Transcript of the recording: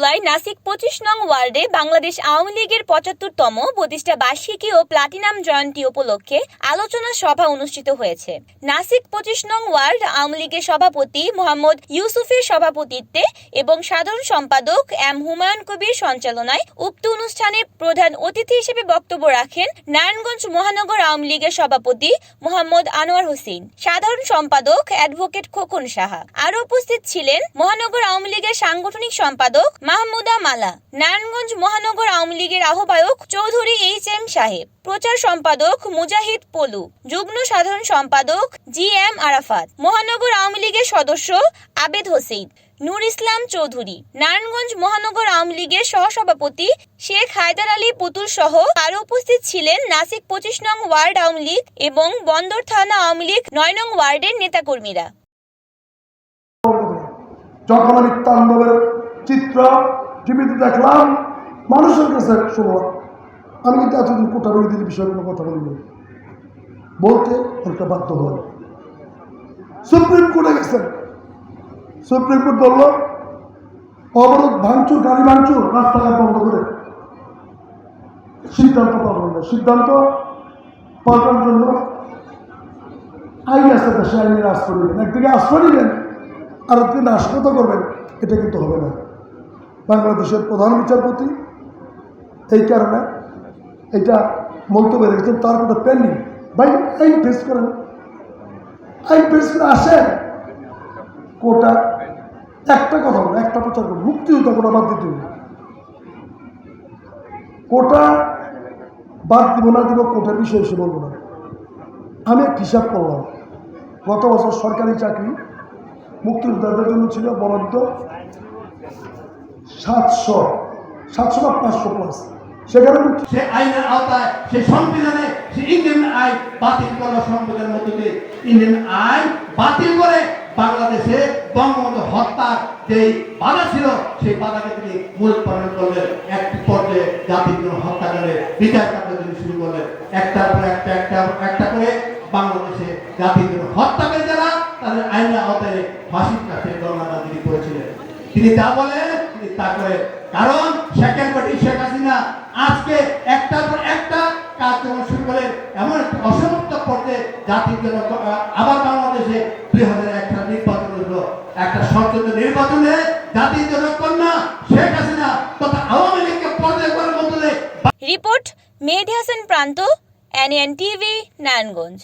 জুলাই নাসিক পঁচিশ নং ওয়ার্ডে বাংলাদেশ আওয়ামী লীগের পঁচাত্তরতম প্রতিষ্ঠা বার্ষিকী ও প্লাটিনাম জয়ন্তী উপলক্ষে আলোচনা সভা অনুষ্ঠিত হয়েছে। নাসিক পঁচিশ নং ওয়ার্ড আওয়ামী লীগের সভাপতি মোহাম্মদ ইউসুফের সভাপতিত্বে এবং সাধারণ সম্পাদক এম হুমায়ুন কবির সঞ্চালনায় উক্ত অনুষ্ঠানে প্রধান অতিথি হিসেবে বক্তব্য রাখেন নারায়ণগঞ্জ মহানগর আওয়ামী লীগের সভাপতি মোহাম্মদ আনোয়ার হোসেন, সাধারণ সম্পাদক অ্যাডভোকেট খোকন সাহা। আরও উপস্থিত ছিলেন মহানগর আওয়ামী লীগের সাংগঠনিক সম্পাদক মাহমুদা মালা, নারায়ণগঞ্জ মহানগর আওয়ামী লীগের আহ্বায়ক চৌধুরী এইচ এম সাহেব, প্রচার সম্পাদক মুজাহিদ পলু, যুগ্ম সাধারণ সম্পাদক জি এম আরাফাত, মহানগর আওয়ামী লীগের সদস্য আবেদ হোসেন, নূর ইসলাম চৌধুরী, নারায়ণগঞ্জ মহানগর আওয়ামী লীগের সহসভাপতি শেখ হায়দার আলী পুতুল সহ আরও উপস্থিত ছিলেন নাসিক পঁচিশ নং ওয়ার্ড আওয়ামী লীগ এবং বন্দর থানা আওয়ামী লীগ নয় নং ওয়ার্ডের নেতাকর্মীরা। যখন আমি তাণ্ডবের চিত্র টিভিতে দেখলাম, মানুষের কাছে শুনলাম। আমি কিন্তু এতদিন কোটা বিরোধীর বিষয়ে কোনো কথা বলিনি। বলতে একটা বাধ্য হল সুপ্রিম কোর্টে গেছেন। সুপ্রিম কোর্ট বলল, অবরোধ ভাঙচুর, গাড়ি ভাঙচুর, রাস্তাঘাট বন্ধ করে। সিদ্ধান্ত পাবেন না সিদ্ধান্ত পাল্টার জন্য আইন আছে দেশে আইনের আশ্রয় নেবেন একদিকে আশ্রয় নেবেন আর একদিকে নাশকত করবেন, এটা কিন্তু হবে না। বাংলাদেশের প্রধান বিচারপতি, এই কারণে এটা মন্তব্য রেখেছেন। তার কোনো পেন্ডিং ভাই আইন ফেস করেন। আইন ফেস করে আসেন। কোটা একটা কথা বলো একটা প্রচার করুন মুক্তিযুদ্ধ কোটা বাদ দিতে হবে। কোটা বাদ দিব না দিব, কোটার বিষয়ে এসে বলব না। আমি এক হিসাব করলাম, গত বছর সরকারি চাকরি মুক্তিযোদ্ধাদের জন্য ছিল, বরাদ্দ সাতশো সাতশো না পাঁচশো প্লাস সেখানে সে আইনের আওতায়, সে সংবিধানে, সে ইন্ডিয়ান আইন বাতিল করার সংবিধানের মধ্য দিয়ে ইন্ডিয়ান আইন বাতিল করে বাংলাদেশে বঙ্গবন্ধু হত্যার যেই বাধা ছিল, সেই বাধাকে তিনি মূলোৎপাদন করলেন। একটি পর্যায়ে জাতির জন্য হত্যাকাণ্ডের বিচার কার্য তিনি শুরু করলেন। একটার পর একটা একটা একটা করে বাংলাদেশে জাতির জন্য হত্যাকারী যারা, তাদের আইনের আওতায় ফাঁসির কাছে গণনা তিনি করেছিলেন। তিনি যা বলেন তা করে কারণ শেখের পার্টি শেখ হাসিনা আজকে একটার পর একটা কাজ যেমন শুরু করে এমন একটা অসমাপ্ত পর্যায়ে জাতির জন্য আবার বাংলাদেশে দুই হাজার একটা নির্বাচন হলো। একটা সচেতন নির্বাচনে জাতির জন্য কন্যা শেখ হাসিনা তথা আওয়ামী লীগকে পর্যায় করার মধ্যে রিপোর্ট মেহেদি হাসান প্রান্ত, এনএন টিভি, নারায়ণগঞ্জ।